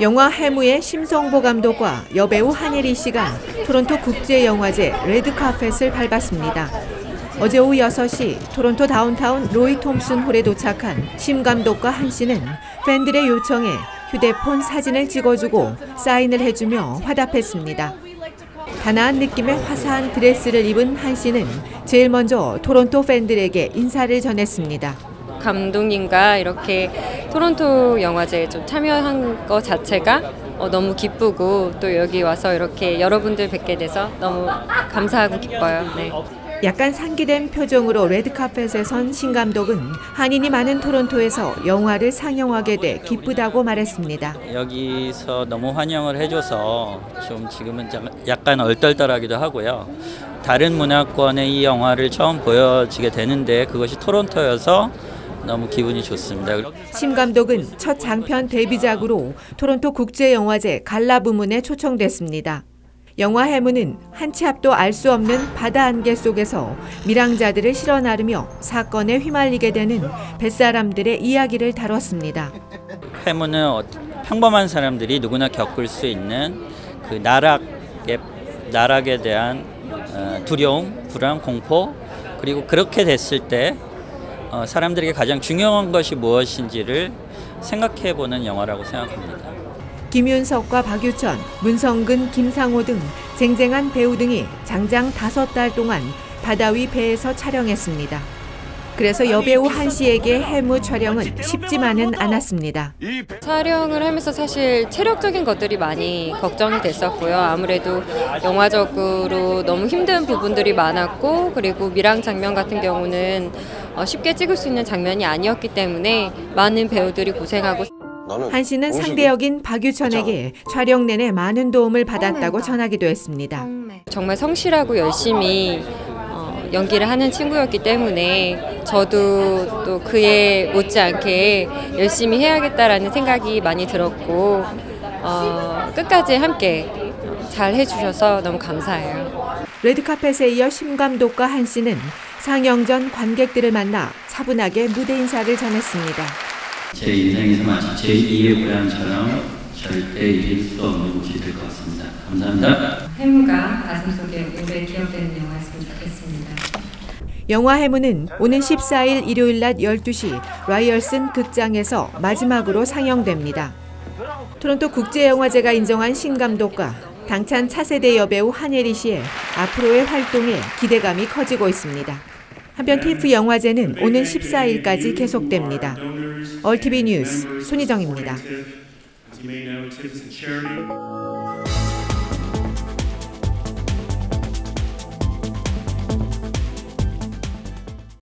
영화 해무의 심성보 감독과 여배우 한예리 씨가 토론토 국제영화제 레드카펫을 밟았습니다. 어제 오후 6시 토론토 다운타운 로이 톰슨 홀에 도착한 심 감독과 한 씨는 팬들의 요청에 휴대폰 사진을 찍어주고 사인을 해주며 화답했습니다. 단아한 느낌의 화사한 드레스를 입은 한 씨는 제일 먼저 토론토 팬들에게 인사를 전했습니다. 감독님과 이렇게 토론토 영화제에 좀 참여한 것 자체가 어, 너무 기쁘고 또 여기 와서 이렇게 여러분들 뵙게 돼서 너무 감사하고 기뻐요. 네. 약간 상기된 표정으로 레드카펫에 선 신 감독은 한인이 많은 토론토에서 영화를 상영하게 돼 기쁘다고 말했습니다. 여기서 너무 환영을 해줘서 좀 지금은 약간 얼떨떨하기도 하고요. 다른 문화권의 이 영화를 처음 보여지게 되는데 그것이 토론토여서 너무 기분이 좋습니다. 심 감독은 첫 장편 데뷔작으로 토론토 국제영화제 갈라 부문에 초청됐습니다. 영화 해무는 한치 앞도 알 수 없는 바다 안개 속에서 밀항자들을 실어 나르며 사건에 휘말리게 되는 뱃사람들의 이야기를 다뤘습니다. 해무는 어, 평범한 사람들이 누구나 겪을 수 있는 그 나락의 나락에 대한 어, 두려움, 불안, 공포 그리고 그렇게 됐을 때 어, 사람들에게 가장 중요한 것이 무엇인지를 생각해 보는 영화라고 생각합니다. 김윤석과 박유천, 문성근, 김상호 등 쟁쟁한 배우 등이 장장 다섯 달 동안 바다 위 배에서 촬영했습니다. 그래서 여배우 한 씨에게 해무 촬영은 쉽지만은 않았습니다. 촬영을 하면서 사실 체력적인 것들이 많이 걱정이 됐었고요. 아무래도 영화적으로 너무 힘든 부분들이 많았고 그리고 밀항 장면 같은 경우는 어, 쉽게 찍을 수 있는 장면이 아니었기 때문에 많은 배우들이 고생하고 한 씨는 상대 역인 박유천에게 촬영 내내 많은 도움을 받았다고 전하기도 했습니다. 정말 성실하고 열심히 어, 연기를 하는 친구였기 때문에 저도 또 그에 못지않게 열심히 해야겠다라는 생각이 많이 들었고 어, 끝까지 함께 잘 해주셔서 너무 감사해요. 레드카펫에 이어 심 감독과 한 씨는 상영 전 관객들을 만나 차분하게 무대 인사를 전했습니다. 제 인생에서 마치 제2의 고향처럼 절대 잊을 수 없는 곳이 될 것 같습니다. 감사합니다. 해무가 가슴 속에 오래 기억되는 영화였으면 좋겠습니다. 영화 해무는 오는 14일 일요일 낮 12시 라이얼슨 극장에서 마지막으로 상영됩니다. 토론토 국제영화제가 인정한 신감독과 당찬 차세대 여배우 한예리 씨의 앞으로의 활동에 기대감이 커지고 있습니다. 한편 TIFF 영화제는 오는 14일까지 계속됩니다. 얼티비 뉴스 손희정입니다.